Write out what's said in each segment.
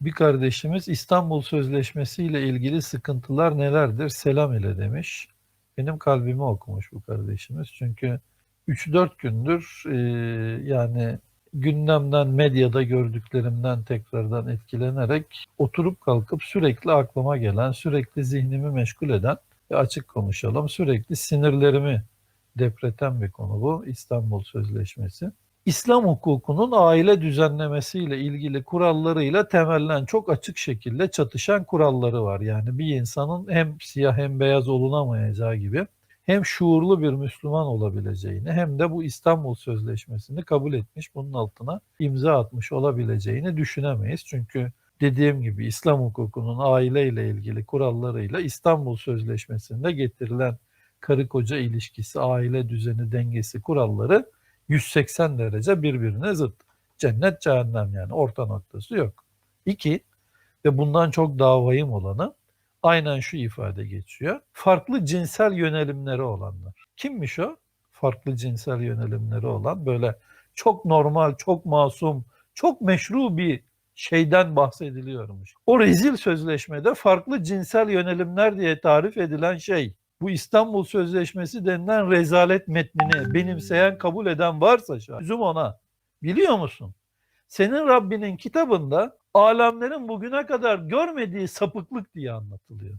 Bir kardeşimiz İstanbul Sözleşmesi ile ilgili sıkıntılar nelerdir? Selam ile demiş. Benim kalbimi okumuş bu kardeşimiz. Çünkü 3-4 gündür e, yani gündemden, medyada gördüklerimden tekrardan etkilenerek oturup kalkıp sürekli aklıma gelen, sürekli zihnimi meşgul eden ve açık konuşalım, sürekli sinirlerimi depreten bir konu bu İstanbul Sözleşmesi. İslam hukukunun aile düzenlemesiyle ilgili kurallarıyla temellen çok açık şekilde çatışan kuralları var. Yani bir insanın hem siyah hem beyaz olunamayacağı gibi hem şuurlu bir Müslüman olabileceğini hem de bu İstanbul Sözleşmesi'ni kabul etmiş, bunun altına imza atmış olabileceğini düşünemeyiz. Çünkü dediğim gibi İslam hukukunun aileyle ilgili kurallarıyla İstanbul Sözleşmesi'nde getirilen karı koca ilişkisi, aile düzeni, dengesi, kuralları 180 derece birbirine zıt. Cennet cehennem yani orta noktası yok. İki ve bundan çok daha vahim olanı aynen şu ifade geçiyor. Farklı cinsel yönelimleri olanlar. Kimmiş o? Farklı cinsel yönelimleri olan böyle çok normal, çok masum, çok meşru bir şeyden bahsediliyormuş. O rezil sözleşmede farklı cinsel yönelimler diye tarif edilen şey bu İstanbul Sözleşmesi denilen rezalet metnini benimseyen, kabul eden varsa üzüm ona. Biliyor musun? Senin Rabbinin kitabında alemlerin bugüne kadar görmediği sapıklık diye anlatılıyor.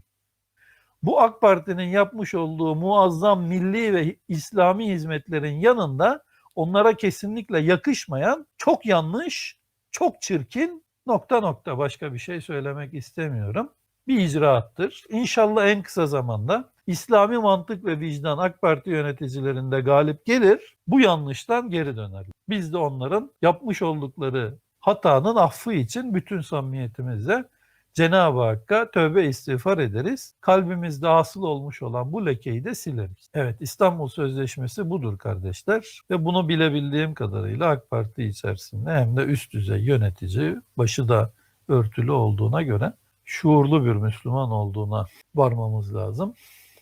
Bu AK Parti'nin yapmış olduğu muazzam milli ve İslami hizmetlerin yanında onlara kesinlikle yakışmayan çok yanlış, çok çirkin nokta nokta başka bir şey söylemek istemiyorum. Bir icraattır. İnşallah en kısa zamanda İslami mantık ve vicdan AK Parti yöneticilerinde galip gelir, bu yanlıştan geri döner. Biz de onların yapmış oldukları hatanın affı için bütün samimiyetimizle Cenab-ı Hakk'a tövbe istiğfar ederiz. Kalbimizde hasıl olmuş olan bu lekeyi de sileriz. Evet İstanbul Sözleşmesi budur kardeşler ve bunu bilebildiğim kadarıyla AK Parti içerisinde hem de üst düzey yönetici başı da örtülü olduğuna göre şuurlu bir Müslüman olduğuna varmamız lazım.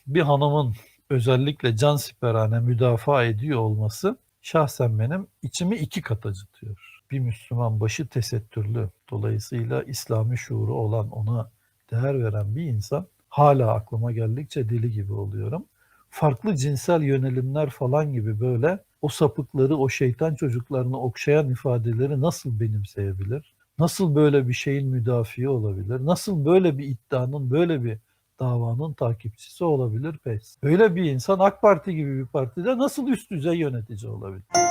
Bir hanımın özellikle can siperhane müdafaa ediyor olması şahsen benim içimi iki kat acıtıyor. Bir Müslüman başı tesettürlü dolayısıyla İslami şuuru olan ona değer veren bir insan hala aklıma geldikçe deli gibi oluyorum. Farklı cinsel yönelimler falan gibi böyle o sapıkları, o şeytan çocuklarını okşayan ifadeleri nasıl benimseyebilir? Nasıl böyle bir şeyin müdafiği olabilir? Nasıl böyle bir iddianın, böyle bir davanın takipçisi olabilir pes. Öyle bir insan AK Parti gibi bir partide nasıl üst düzey yönetici olabilir?